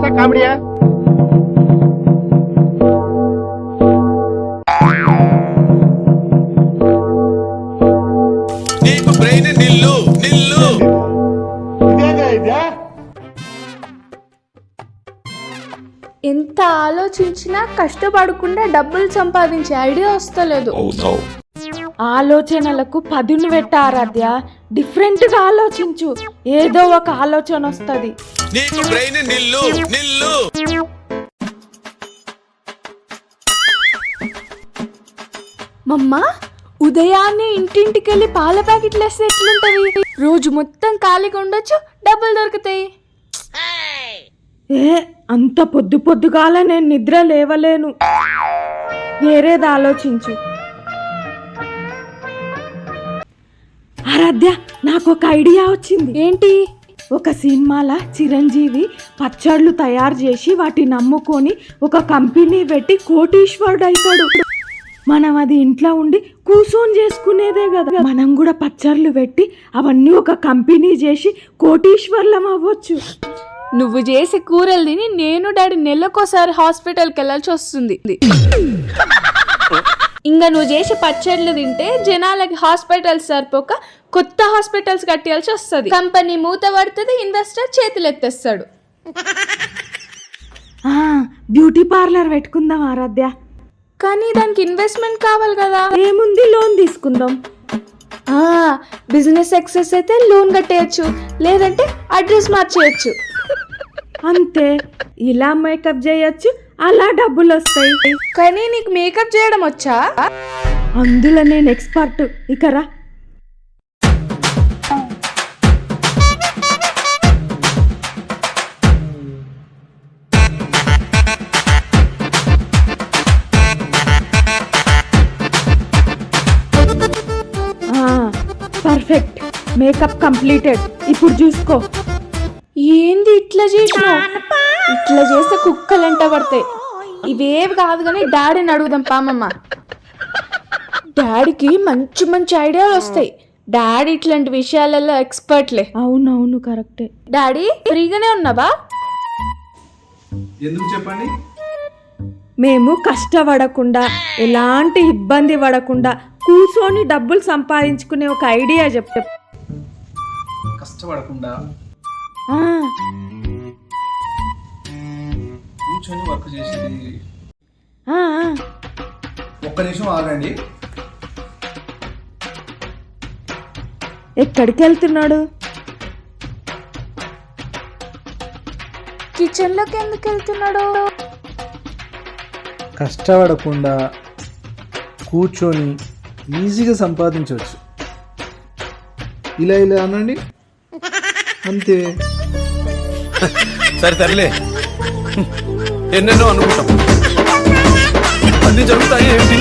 సీరియసా కామెడీయా? నీకు బ్రెయిన్ నిల్లు నిల్లు. ఎంత ఆలోచించినా కష్టపడకుండా డబ్బులు సంపాదించే ఐడియా వస్తలేదు. ఆలోచనలకు పదును పెట్ట ఆరాధ్య డిఫరెంట్గా ఆలోచించు. ఏదో ఒక ఆలోచన వస్తుంది. నీకు బ్రెయిన్ నిల్లు నిల్లు. మమ్మ ఉదయాన్నే ఇంటింటికి వెళ్ళి పాల ప్యాకెట్లు వేస్తే ఎట్లుంటది? రోజు మొత్తం ఖాళీగా ఉండొచ్చు డబ్బులు దొరుకుతాయి. ఏ అంత పొద్దు పొద్దుగాల నేను నిద్ర లేవలేను. వేరేది ఆలోచించు. ఆరాధ్య నాకు ఒక ఐడియా వచ్చింది. ఏంటి? ఒక సినిమాల? చిరంజీవి పచ్చళ్ళు తయారు చేసి వాటిని అమ్ముకొని ఒక కంపెనీ పెట్టి కోటీశ్వరుడు అవుతాడు మనం అది ఇంట్లో ఉండి కూర్చొని చేసుకునేదే కదా. మనం కూడా పచ్చళ్ళు పెట్టి అవన్నీ ఒక కంపెనీ చేసి కోటీశ్వర్లం అవ్వచ్చు. నువ్వు చేసే కూరలు తిని నేను డాడీ నెలకోసారి హాస్పిటల్కి వెళ్ళాల్సి వస్తుంది. ఇంకా నువ్వు చేసే పచ్చళ్ళు తింటే జనాలకి హాస్పిటల్స్ సరిపోక కొత్త హాస్పిటల్స్ కట్టాల్సి వస్తుంది. కంపెనీ మూత పడుతుంది ఇన్వెస్టర్ చేతులు ఎత్తేస్తాడు బ్యూటీ పార్లర్ పెట్టుకుందాం ఆరాధ్య. కానీ దానికి ఇన్వెస్ట్మెంట్ కావాలి కదా. ఏముంది లోన్ తీసుకుందాం. బిజినెస్ సక్సెస్ అయితే లోన్ కట్టేయచ్చు లేదంటే అడ్రస్ మార్చేయచ్చు. అంతే ఇలా మేకప్ చేయొచ్చు అలా డబ్బులు వస్తాయి కానీ నీకు మేకప్ చేయడం వచ్చా? అందులో నేను ఎక్స్పర్ట్. ఇకరా పర్ఫెక్ట్ మేకప్ కంప్లీటెడ్ ఇప్పుడు చూసుకో. ఏంది ఇట్లా చేసినావు? ఇట్లా చేస్తే కుక్కలు ఎంట పడతాయి. ఇవేవి కాదు కానీ డాడీని అడుగుదాం పామమ్మ. డాడీకి మంచి మంచి ఐడియాలు వస్తాయి. డాడీ ఇట్లాంటి విషయాలలో ఎక్స్పర్ట్లే. అవునవును కరెక్టే. డాడీ ఫ్రీగానే ఉన్నావా? ఎందుకు చెప్పండి? మేము కష్టపడకుండా ఎలాంటి ఇబ్బంది పడకుండా కూర్చొని డబ్బులు సంపాదించుకునే ఒక ఐడియా చెప్తే కష్టపడకుండా? ఆ, కూర్చొని వర్క్ చేసేది. ఒక్క నిమిషం ఆగండి. ఎక్కడికి వెళ్తున్నాడు కిచెన్లోకి ఎందుకు వెళ్తున్నాడు కష్టపడకుండా కూర్చొని ఈజీగా సంపాదించవచ్చు. ఇలా ఇలా అనండి. అంతే. సరే తరలే ఎన్నెన్నో అనుకుంటాం. అన్ని జరుగుతాయి ఏంటి